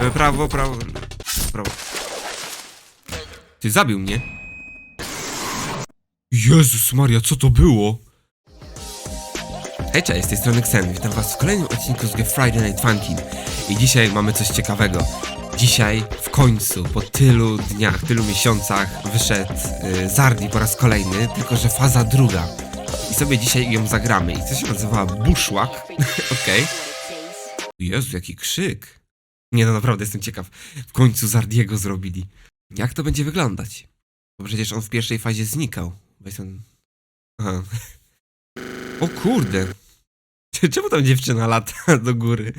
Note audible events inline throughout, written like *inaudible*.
E, Prawo, prawo, prawo. Ty zabił mnie. Jezus Maria, co to było? Hej, cześć, z tej strony Xen. Witam was w kolejnym odcinku z gry Friday Night Funkin'. I dzisiaj mamy coś ciekawego. Dzisiaj w końcu, po tylu dniach, tylu miesiącach wyszedł y, Zardi po raz kolejny, tylko że faza druga. I sobie dzisiaj ją zagramy. I to się nazywa Bushwhack. *laughs* Okej. Jezu, jaki krzyk. Nie no, naprawdę jestem ciekaw. W końcu Zardiego zrobili. Jak to będzie wyglądać? Bo przecież on w pierwszej fazie znikał. Bo jestem... Aha. O kurde. *laughs* Czemu tam dziewczyna lata *laughs* do góry?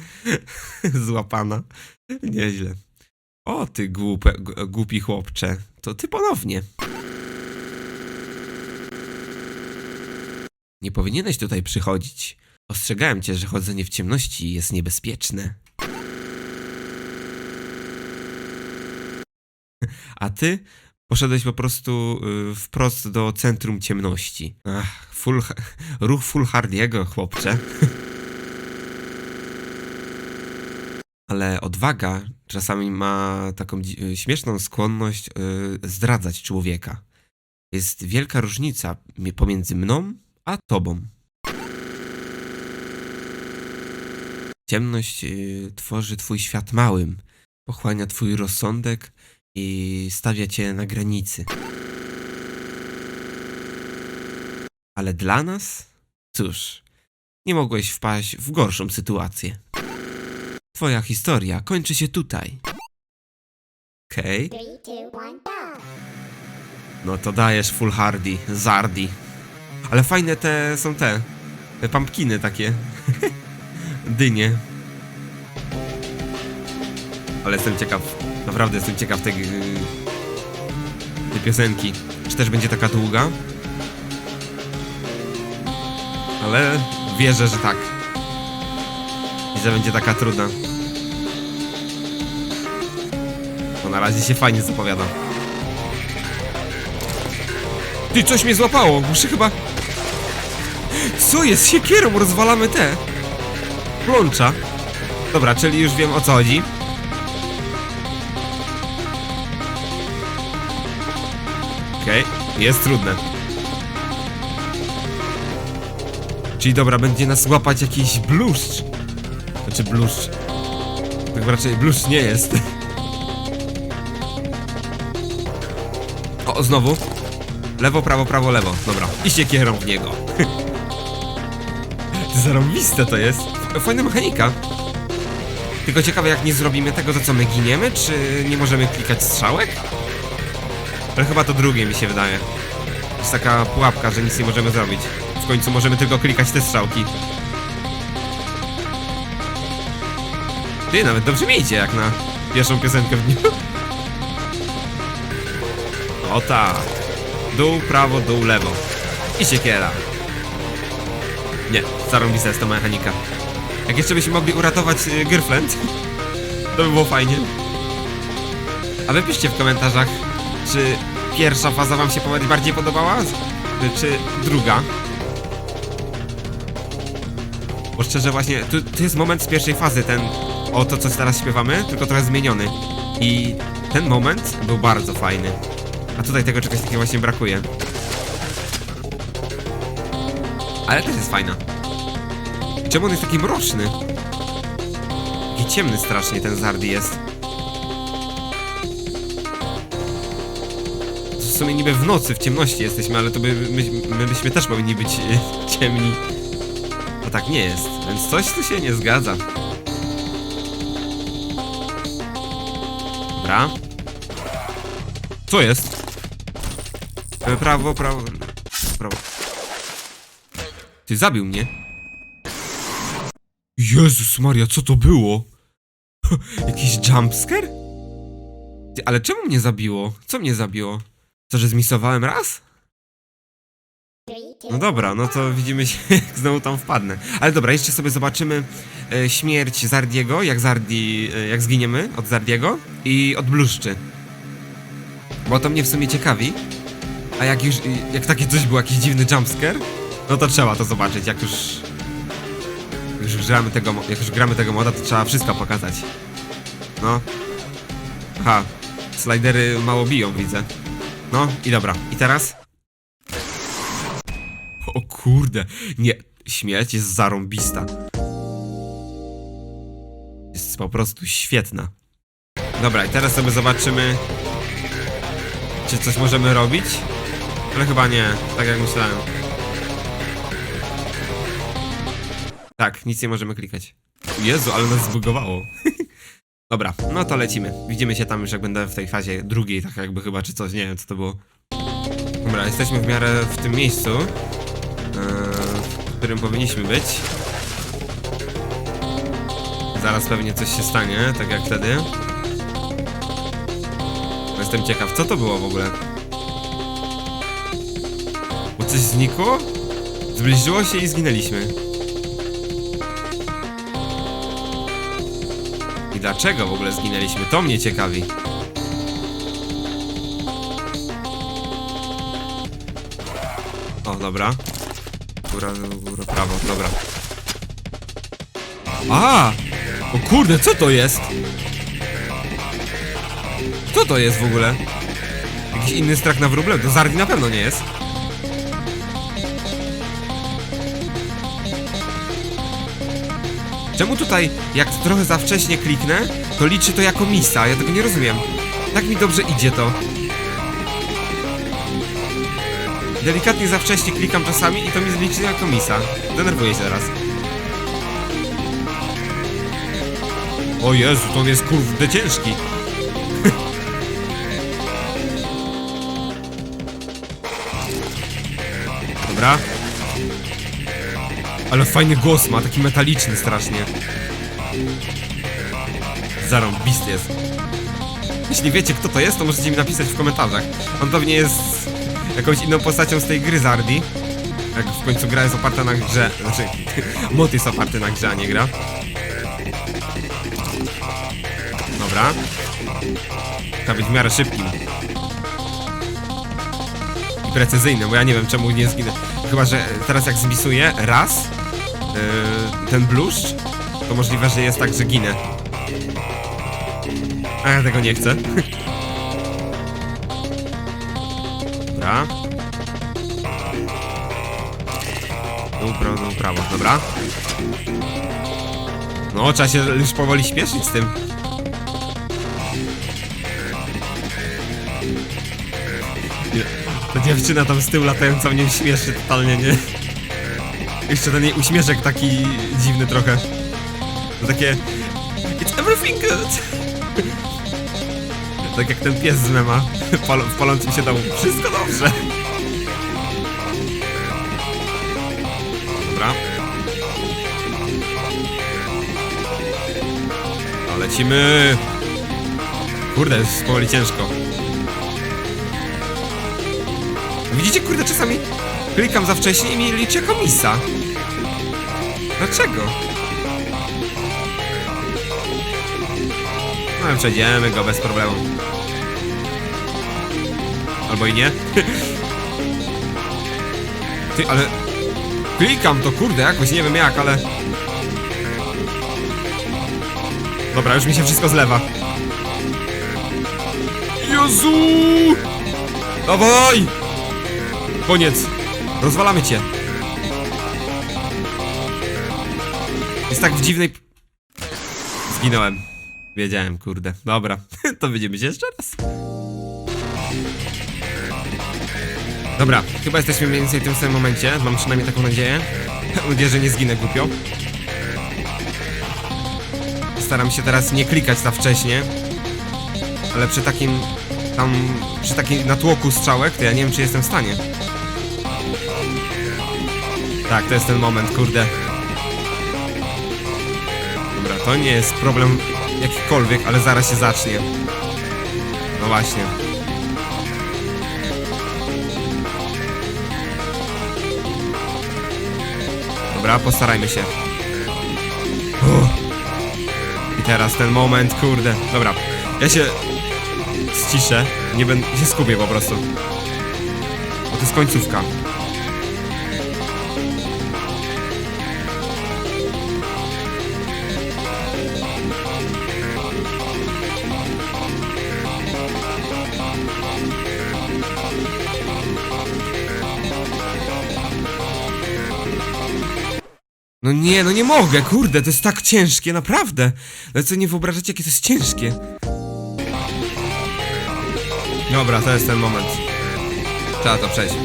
*laughs* Złapana. Nieźle. O ty głupie, głupi chłopcze. To ty ponownie. Nie powinieneś tutaj przychodzić. Ostrzegałem cię, że chodzenie w ciemności jest niebezpieczne. A ty poszedłeś po prostu y, wprost do centrum ciemności. Ach, full, ruch full hardiego, chłopcze. *laughs* Ale odwaga czasami ma taką y, śmieszną skłonność y, zdradzać człowieka. Jest wielka różnica mi- pomiędzy mną a tobą. Ciemność tworzy twój świat małym, pochłania twój rozsądek i stawia cię na granicy. Ale dla nas? Cóż, nie mogłeś wpaść w gorszą sytuację. Twoja historia kończy się tutaj. Okej. Go! No to dajesz full hardy, zardi. Ale fajne te są te. Te pumpkiny takie. *laughs* Dynie. Ale jestem ciekaw. Naprawdę jestem ciekaw tej, yy, tej piosenki. Czy też będzie taka długa? Ale wierzę, że tak. I że będzie taka trudna. Bo na razie się fajnie zapowiada. Ty, coś mnie złapało, muszę chyba... Co jest? Siekierą rozwalamy te... Plącza. Dobra, czyli już wiem o co chodzi. Okej, jest trudne. Czyli dobra, będzie nas łapać jakiś bluszcz. Znaczy bluszcz. Tak raczej bluszcz nie jest. O, znowu. Lewo, prawo, prawo, lewo. Dobra. I siekierą w niego. *laughs* Zarąbiste to jest. Fajna mechanika. Tylko ciekawe, jak nie zrobimy tego, to co my giniemy, czy nie możemy klikać strzałek? Ale chyba to drugie mi się wydaje. Jest taka pułapka, że nic nie możemy zrobić. W końcu możemy tylko klikać te strzałki. Ty, nawet dobrze mi idzie, jak na pierwszą piosenkę w dniu. O tak. Dół, prawo, dół, lewo. I siekiera. Nie, zarąbista jest to mechanika. Jak jeszcze byśmy mogli uratować y, Girlfriend, *laughs* to by było fajnie. A wy piszcie w komentarzach, czy pierwsza faza wam się bardziej podobała, czy druga. Bo szczerze właśnie, tu jest moment z pierwszej fazy, ten, o to co teraz śpiewamy, tylko trochę zmieniony. I ten moment był bardzo fajny. A tutaj tego czegoś takiego właśnie brakuje. Ale też jest fajna. Czemu on jest taki mroczny? Taki ciemny strasznie ten Zardi jest. Sumie niby w nocy, w ciemności jesteśmy, ale to by, my, my byśmy też powinni być e, ciemni. A tak nie jest, więc coś tu się nie zgadza. Dobra. Co jest? E, Prawo, prawo, prawo. Ty zabił mnie. Jezus Maria, co to było? *laughs* Jakiś jumpscare? Ty, ale czemu mnie zabiło? Co mnie zabiło? To, że zmisowałem raz? No dobra, no to widzimy się, *laughs* jak znowu tam wpadnę. Ale dobra, jeszcze sobie zobaczymy e, śmierć Zardiego, jak Zardi, e, jak zginiemy od Zardiego i od Bluszczy. Bo to mnie w sumie ciekawi. A jak już, jak takie coś było, jakiś dziwny jumpscare, no to trzeba to zobaczyć, jak już... Już gramy tego, jak już gramy tego moda, to trzeba wszystko pokazać. No. Aha. Slidery mało biją, widzę. No i dobra. I teraz? O kurde. Nie. Śmierć jest zarąbista. Jest po prostu świetna. Dobra, i teraz sobie zobaczymy, czy coś możemy robić. Ale chyba nie, tak jak myślałem. Tak, nic nie możemy klikać. Jezu, ale nas zbugowało. *laughs* Dobra, no to lecimy. Widzimy się tam już jak będę w tej fazie drugiej, tak jakby chyba, czy coś, nie wiem co to było. Dobra, jesteśmy w miarę w tym miejscu, yy, w którym powinniśmy być. Zaraz pewnie coś się stanie, tak jak wtedy. Jestem ciekaw, co to było w ogóle? Bo coś znikło? Zbliżyło się i zginęliśmy. Dlaczego w ogóle zginęliśmy? To mnie ciekawi. O, dobra. Góra, góra, prawo, dobra. A! O kurde, co to jest? Kto to jest w ogóle? Jakiś inny strach na wróble? To Zardi na pewno nie jest. Czemu tutaj, jak trochę za wcześnie kliknę, to liczy to jako misa? Ja tego nie rozumiem. Tak mi dobrze idzie to. Delikatnie za wcześnie klikam czasami i to mi liczy jako misa. Denerwuję się teraz. O Jezu, to on jest kurde ciężki. *laughs* Dobra. Ale fajny głos ma, taki metaliczny strasznie. Zarąbisty jest. Jeśli wiecie kto to jest, to możecie mi napisać w komentarzach. On pewnie jest jakąś inną postacią z tej gry Zardi. Jak w końcu gra jest oparta na grze. Znaczy, *laughs* mod jest oparty na grze, a nie gra. Dobra. Trzeba być w miarę szybkim. I precyzyjnym, bo ja nie wiem czemu nie zginę. Chyba, że teraz jak zmisuję raz yy, ten bluszcz, to możliwe, że jest tak, że ginę. A ja tego nie chcę. *laughs* Dobra. Dół, prawo, prawo, dobra. No, trzeba się już powoli śpieszyć z tym. Ta dziewczyna tam z tyłu latająca mnie śmieszy totalnie, nie? Jeszcze ten jej uśmieszek taki dziwny trochę. To takie... It's everything good! Tak jak ten pies z mema *laughs* w palącym się domu. Wszystko dobrze! Dobra. No, lecimy! Kurde, jest powoli ciężko. Widzicie, kurde, czasami klikam za wcześnie i mi liczy jako misa. Dlaczego? No, przejdziemy go bez problemu. Albo i nie. *laughs* Ty, ale... Klikam to, kurde, jakoś, nie wiem jak, ale... Dobra, już mi się wszystko zlewa. Jezu! Dawaj! Koniec. Rozwalamy cię. Jest tak w dziwnej... Zginąłem. Wiedziałem, kurde. Dobra, *laughs* to będziemy się jeszcze raz. Dobra, chyba jesteśmy mniej więcej w tym samym momencie. Mam przynajmniej taką nadzieję. *laughs* Mam że nie zginę głupio. Staram się teraz nie klikać za wcześnie. Ale przy takim... Tam... Przy takim natłoku strzałek, to ja nie wiem, czy jestem w stanie. Tak, to jest ten moment, kurde. Dobra, to nie jest problem jakikolwiek, ale zaraz się zacznie. No właśnie. Dobra, postarajmy się. Uff. I teraz ten moment, kurde. Dobra, ja się ściszę, nie będę, się skupię po prostu. Bo to jest końcówka. No nie, no nie mogę, kurde, to jest tak ciężkie, naprawdę. No co, nie wyobrażacie, jakie to jest ciężkie. Dobra, to jest ten moment. Trzeba to przejść.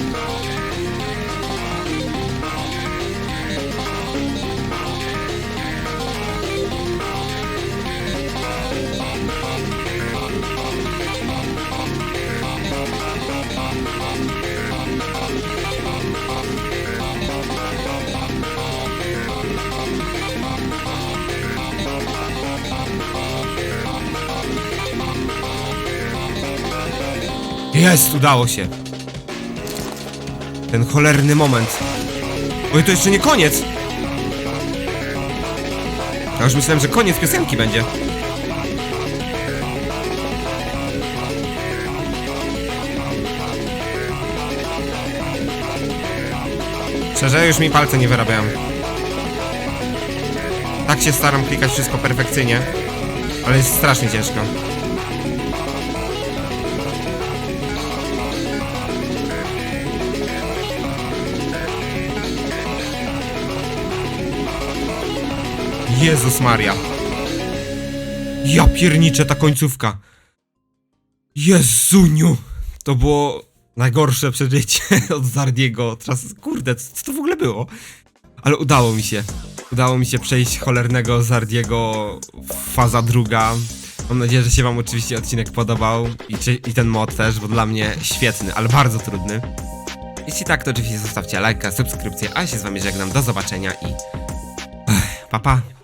Jest, udało się. Ten cholerny moment. Oj, to jeszcze nie koniec. Ja już myślałem, że koniec piosenki będzie. Szczerze, już mi palce nie wyrabiają. Tak się staram klikać wszystko perfekcyjnie, ale jest strasznie ciężko. Jezus Maria. Ja pierniczę ta końcówka. Jezuniu. To było najgorsze przeżycie *laughs* od Zardiego. Teraz, kurde, co to w ogóle było? Ale udało mi się. Udało mi się przejść cholernego Zardiego faza druga. Mam nadzieję, że się wam oczywiście odcinek podobał i, czy, i ten mod też, bo dla mnie świetny, ale bardzo trudny. Jeśli tak, to oczywiście zostawcie lajka, subskrypcję, a ja się z wami żegnam. Do zobaczenia i... Ech, pa pa.